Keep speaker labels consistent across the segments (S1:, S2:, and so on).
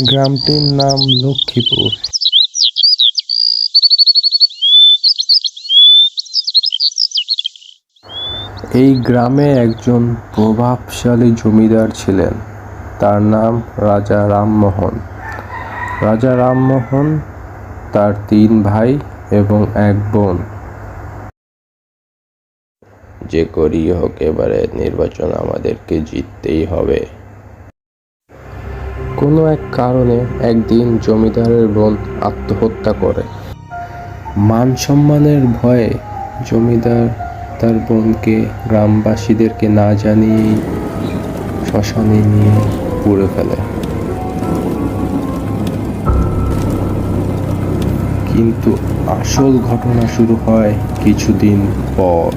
S1: গ্রামটির নাম লক্ষ্মীপুর। এই গ্রামে একজন প্রভাবশালী জমিদার ছিলেন। তার নাম রাজা রামমোহন। রাজা রামমোহন তার তিন ভাই এবং এক বোন। যে করি হোক এবারে নির্বাচন আমাদেরকে জিততেই হবে। কোনো এক কারণে একদিন জমিদারের বোন আত্মহত্যা করে। মান সম্মানের ভয়ে জমিদার তার বোনকে গ্রামবাসীদেরকে না জানিয়েই শ্মশানে নিয়ে পুড়ে ফেলে। কিন্তু আসল ঘটনা শুরু হয় কিছুদিন পর।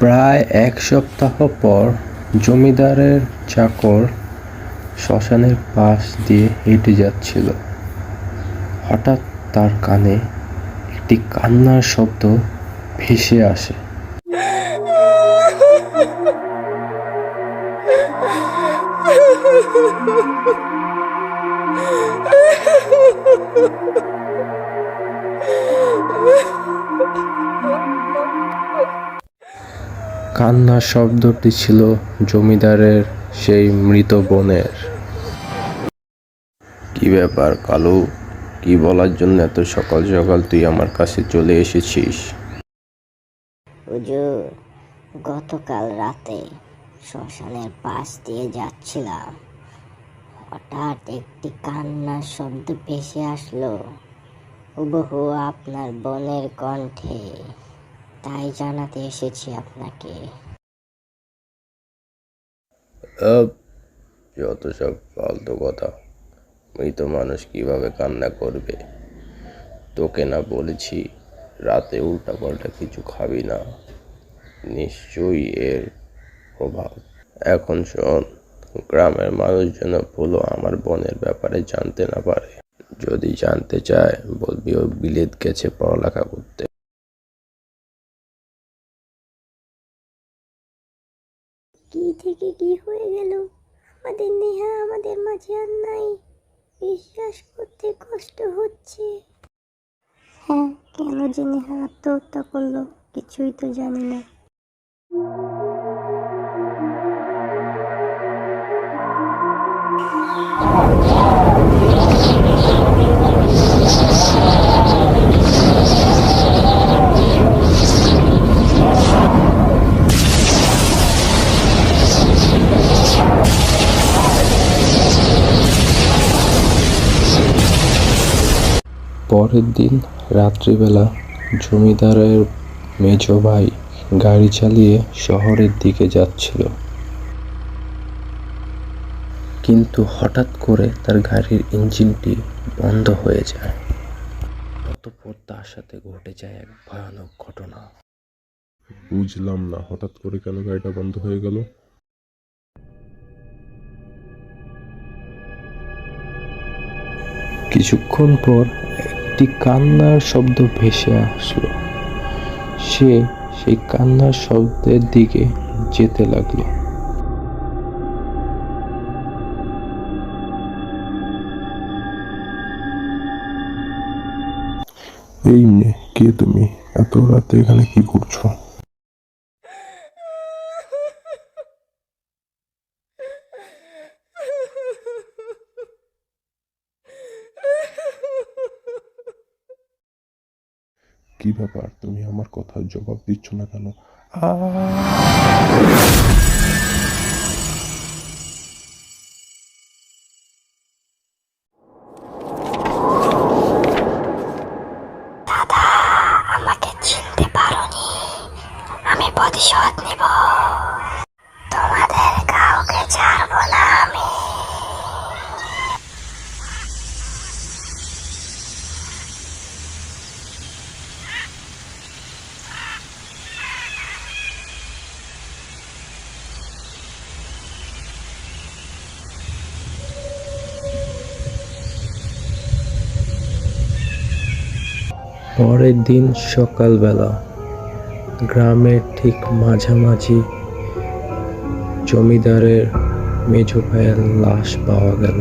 S1: প্রায় এক সপ্তাহ পর জমিদারের চাকর শ্মশানের পাশ দিয়ে হেঁটে যাচ্ছিল। হঠাৎ তার কানে একটি কান্নার শব্দ ভেসে আসে। কান্নার শব্দটি ছিল জমিদারের সেই মৃত বোনের। কি ব্যাপার কালু? কি বলার জন্য এত সকাল সকাল তুই আমার কাছে চলে এসেছিস?
S2: গতকাল রাতে শ্মশানের পাশ দিয়ে যাচ্ছিলাম। হঠাৎ একটি কান্নার শব্দ ভেসে আসলো। হুবহু আপনার বোনের কণ্ঠে। তাই জানাতে এসেছি আপনাকে।
S1: আব, যত সব ফালতু কথা মৃত মানুষ কীভাবে কান্না করবে? তোকে না বলেছি রাতে উল্টাপাল্টা কিছু খাবি না। নিশ্চয়ই এর প্রভাব। এখন শোন গ্রামের মানুষ যেন ভুলো আমার বোনের ব্যাপারে জানতে না পারে। যদি জানতে চায় বলবি ও বিলেত গেছে পড়ালেখা করতে।
S2: কি থেকে কি হয়ে গেল? আমাদের নেহা, আমাদের মাঝে আর নাই। বিশ্বাস করতে কষ্ট হচ্ছে। হ্যাঁ কেন যে নেহা আত্মহত্যা করল, কিছুই তো জানি না।
S1: পরের দিন রাত্রিবেলা জমিদারের মেজ ভাই গাড়ি চালিয়ে শহরের দিকে যাচ্ছিল। কিন্তু হঠাৎ করে তার গাড়ির ইঞ্জিনটি বন্ধ হয়ে যায়। অতঃপর তার সাথে ঘটে যায় এক ভয়ানক ঘটনা।
S3: বুঝলাম না হঠাৎ করে কেন গাড়িটা বন্ধ হয়ে গেল?
S1: কিছুক্ষণ পর একটি কান্নার শব্দ ভেসে আসলো। সে সেই কান্নার শব্দের দিকে যেতে লাগল।
S3: এই মেয়ে কে তুমি? এত রাতে এখানে কি করছ? কি ব্যাপার? তুমি আমার কথার জবাব দিচ্ছ না কেন?
S2: আমাকে
S1: পরের দিন সকালবেলা গ্রামের ঠিক মাঝামাঝি জমিদারের মেঝো ভাইয়ের লাশ পাওয়া গেল।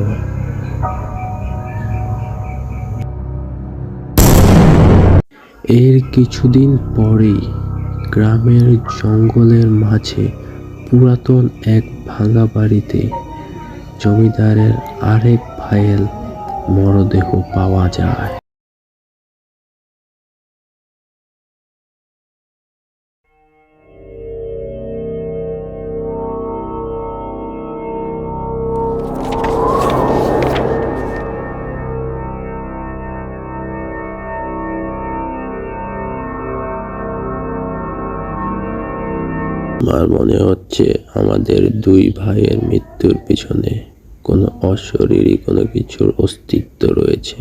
S1: এর কিছুদিন পরেই গ্রামের জঙ্গলের মাঝে পুরাতন এক ভাঙা বাড়িতে জমিদারের আরেক ভাইয়ের মরদেহ পাওয়া যায়।
S4: আমার মনে হচ্ছে আমাদের দুই ভাইয়ের মৃত্যুর পিছনে কোনো অশরীরী কোনো কিছুর অস্তিত্ব রয়েছে।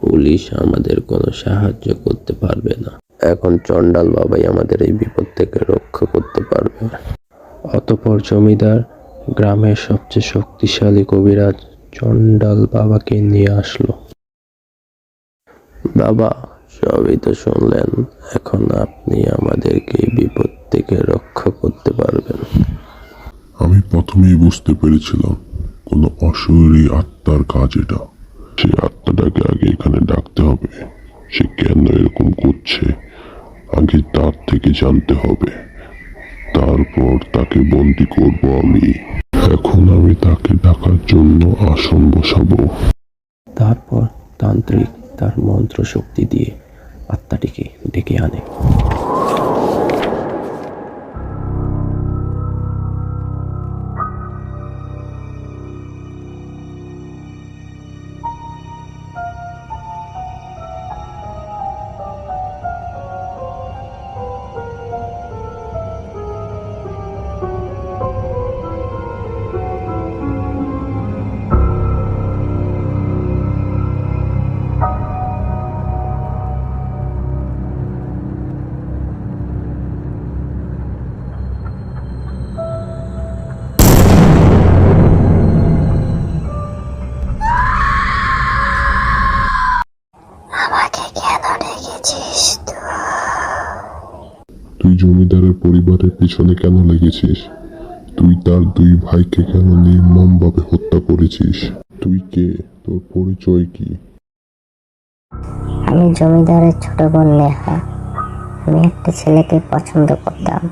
S4: পুলিশ আমাদের কোনো সাহায্য করতে পারবে না। এখন চণ্ডাল বাবাই আমাদের এই বিপদ থেকে রক্ষা করতে পারবে।
S1: অতপর জমিদার, গ্রামের সবচেয়ে শক্তিশালী কবিরাজ চণ্ডাল বাবাকে নিয়ে আসলো।
S4: বাবা সবই তো শুনলেন। এখন আপনি আমাদেরকে বিপদ থেকে রক্ষা করতে পারবেন।
S3: আমি প্রথমেই বুঝতে পেরেছিলাম কোনো অশরীরী আত্মার কাজ এটা। সেই আত্মাটাকে আগে এখানে ডাকতে হবে। সে কেন এরকম করছে? আগে তার থেকে জানতে হবে। তারপর তাকে বন্দি করব আমি। এখন আমি তাকে ডাকার জন্য আসন বসাবো।
S1: তারপর তান্ত্রিক তার মন্ত্র শক্তি দিয়ে আত্মাটিকে ডেকে আনে।
S3: পিছনে কেন লেগেছিস? তুই তার দুই ভাইকে কেন নির্মমভাবে হত্যা করেছিস? তুই কে? তোর পরিচয় কি?
S2: আমি জমিদারের ছোট বোন নেহা। আমি একটা ছেলেকে পছন্দ করতাম।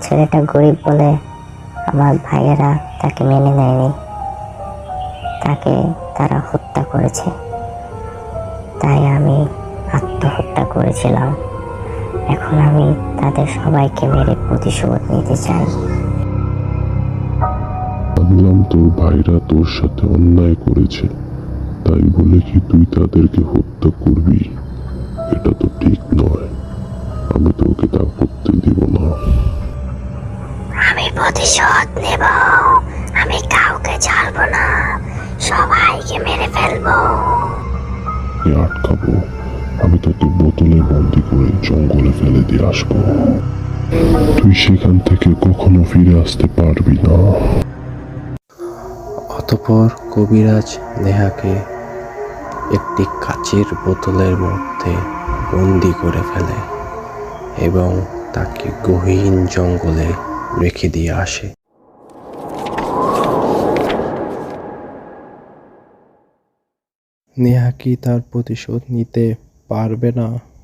S2: ছেলেটা গরিব বলে আমার ভাইয়েরা তাকে মেনে নেয়নি। তাকে তারা হত্যা করেছে। তাই আমি আত্মহত্যা করেছিলাম। এখন আমি তাদের সবাইকে মেরে প্রতিশোধ নিতে চাই।
S3: ভাবলাম তোর ভাইরা তোর সাথে অন্যায় করেছে। তাই বলে কি তুই তাদেরকে হত্যা করবি? এটা তো ঠিক নয়। আমি তোকে তা করতে দিব না।
S2: আমি প্রতিশোধ নেব। আমি কাউকে ছাড়বো না। সবাইকে মেরে ফেলব।
S3: আটকাবো। আমি তোকে বোতলে বন্দি করে জঙ্গলে ফেলে দিয়ে আসব। তুই সেখান থেকে কখনো ফিরে আসতে পারবি না।
S1: অতপর কবিরাজ নেহাকে একটি কাচের বোতলের মধ্যে বন্দি করে ফেলে এবং তাকে গহীন জঙ্গলে রেখে দিয়ে আসে। নেহা কি তার প্রতিশোধ নিতে পারবে না।